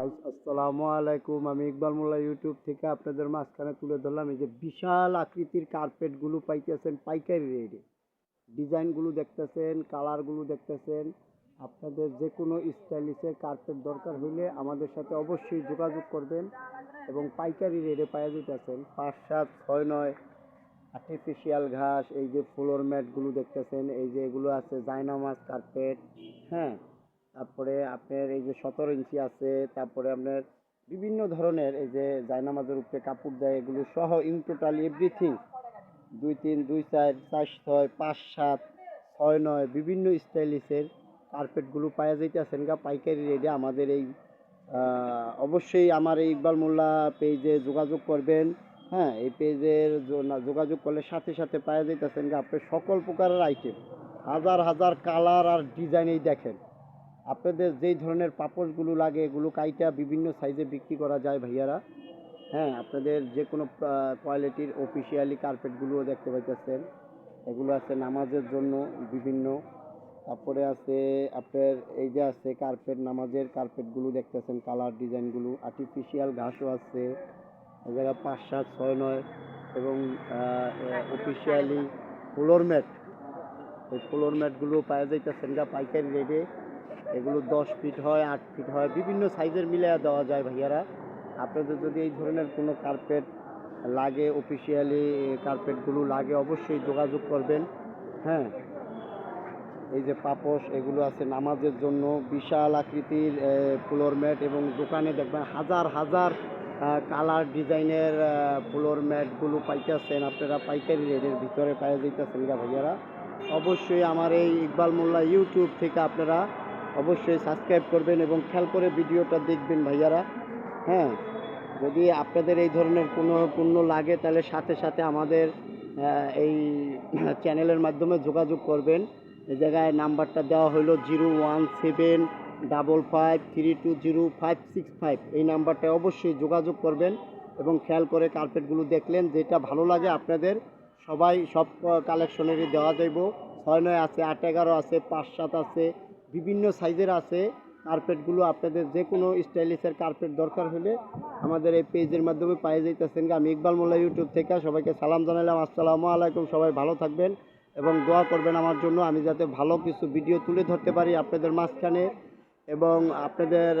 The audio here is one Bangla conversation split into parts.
আসসালামু আলাইকুম। আমি ইকবাল মোল্লা ইউটিউব থেকে আপনাদের মাঝখানে তুলে ধরলাম, এই যে বিশাল আকৃতির কার্পেটগুলো পাইতেছেন, পাইকারি রেটে ডিজাইনগুলো দেখতেছেন, কালারগুলো দেখতেছেন। আপনাদের যে কোনো স্টাইলিশের কার্পেট দরকার হইলে আমাদের সাথে অবশ্যই যোগাযোগ করবেন এবং পাইকারি রেটে পাওয়া যেতেছেন পাঁচ সাত ছয় নয় আর্টিফিশিয়াল ঘাস, এই যে ফ্লোর ম্যাটগুলো দেখতেছেন, এই যে এগুলো আছে জায়নামাজ কার্পেট হ্যাঁ? তারপরে আপনার এই যে সতেরো ইঞ্চি আছে, তারপরে আপনার বিভিন্ন ধরনের এই যে জায়নামাজের উপরে কাপড় দেয়, এগুলো সহ ইন টোটাল এভরিথিং দুই তিন, দুই চার চার ছয়, পাঁচ সাত, ছয় নয়, বিভিন্ন স্টাইলিশের কার্পেটগুলো পাওয়া যাইতেছেন গা, পাইকারি রেটে আমাদের এই অবশ্যই আমার এই ইকবাল মোল্লা পেজে যোগাযোগ করবেন। হ্যাঁ এই পেজের যোগাযোগ করলে সাথে সাথে পাওয়া যাইতেছেন গা আপনি সকল প্রকারের আইটেম হাজার হাজার কালার আর ডিজাইনেই দেখেন। আপনাদের যেই ধরনের পাপোশগুলো লাগে, এগুলো কাইটা বিভিন্ন সাইজে বিক্রি করা যায় ভাইয়ারা। হ্যাঁ আপনাদের যে কোনো কোয়ালিটির অফিসিয়ালি কার্পেটগুলোও দেখতে পাইতেছেন। এগুলো আছে নামাজের জন্য বিভিন্ন। তারপরে আছে আপনার এই যে আছে কার্পেট নামাজের কার্পেটগুলো দেখতেছেন কালার ডিজাইনগুলো আর্টিফিশিয়াল ঘাসও আছে। এই পাঁচ, সাত, ছয়, নয় এবং অফিসিয়ালি ফ্লোর ম্যাট এই ফ্লোর পাওয়া যাইতেছেন গা পাইকারি রেটে এগুলো দশ ফিট হয়, আট ফিট হয়, বিভিন্ন সাইজের মিলে দেওয়া যায় ভাইয়ারা। আপনাদের যদি এই ধরনের কোনো কার্পেট লাগে অফিসিয়ালি কার্পেটগুলো লাগে, অবশ্যই যোগাযোগ করবেন। হ্যাঁ? এই যে পাপোশ, এগুলো আছে নামাজের জন্য। বিশাল আকৃতির ফ্লোর ম্যাট এবং দোকানে দেখবেন হাজার হাজার কালার ডিজাইনের ফ্লোর ম্যাটগুলো পাইতেছেন। আপনারা পাইকারি রেটের ভিতরে পাই যাইতেছেন গা ভাইয়ারা। অবশ্যই আমার এই ইকবাল মোল্লা ইউটিউব থেকে আপনারা অবশ্যই সাবস্ক্রাইব করবেন এবং খেয়াল করে ভিডিওটা দেখবেন ভাইয়ারা। হ্যাঁ যদি আপনাদের এই ধরনের কোনো পণ্য লাগে, তাহলে সাথে সাথে আমাদের এই চ্যানেলের মাধ্যমে যোগাযোগ করবেন। এই জায়গায় নাম্বারটা দেওয়া হলো zero one seven double five three two zero five six five. এই নাম্বারটায় অবশ্যই যোগাযোগ করবেন এবং খেয়াল করে কার্পেটগুলো দেখলেন, যেটা ভালো লাগে আপনাদের। সবাই সব কালেকশনেরই দেওয়া যাইব। ছয় নয় আছে, আট এগারো আছে, পাঁচ সাত আছে বিভিন্ন সাইজের আছে কার্পেটগুলো আপনাদের যে কোনো স্টাইলিশের কার্পেট দরকার হলে আমাদের এই পেজের মাধ্যমে পাই যাইতেছেন আমি ইকবাল মোল্লা ইউটিউব থেকে সবাইকে সালাম জানালাম আসসালামু আলাইকুম, সবাই ভালো থাকবেন এবং দোয়া করবেন আমার জন্য। আমি যাতে ভালো কিছু ভিডিও তুলে ধরতে পারি আপনাদের মাঝখানে এবং আপনাদের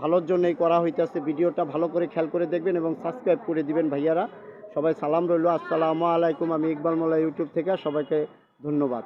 ভালোর জন্যই করা হইতেছে। ভিডিওটা ভালো করে খেয়াল করে দেখবেন এবং সাবস্ক্রাইব করে দিবেন ভাইয়ারা। সবাই সালাম রইল। আসসালামু আলাইকুম। আমি ইকবাল মোল্লা ইউটিউব থেকে সবাইকে ধন্যবাদ।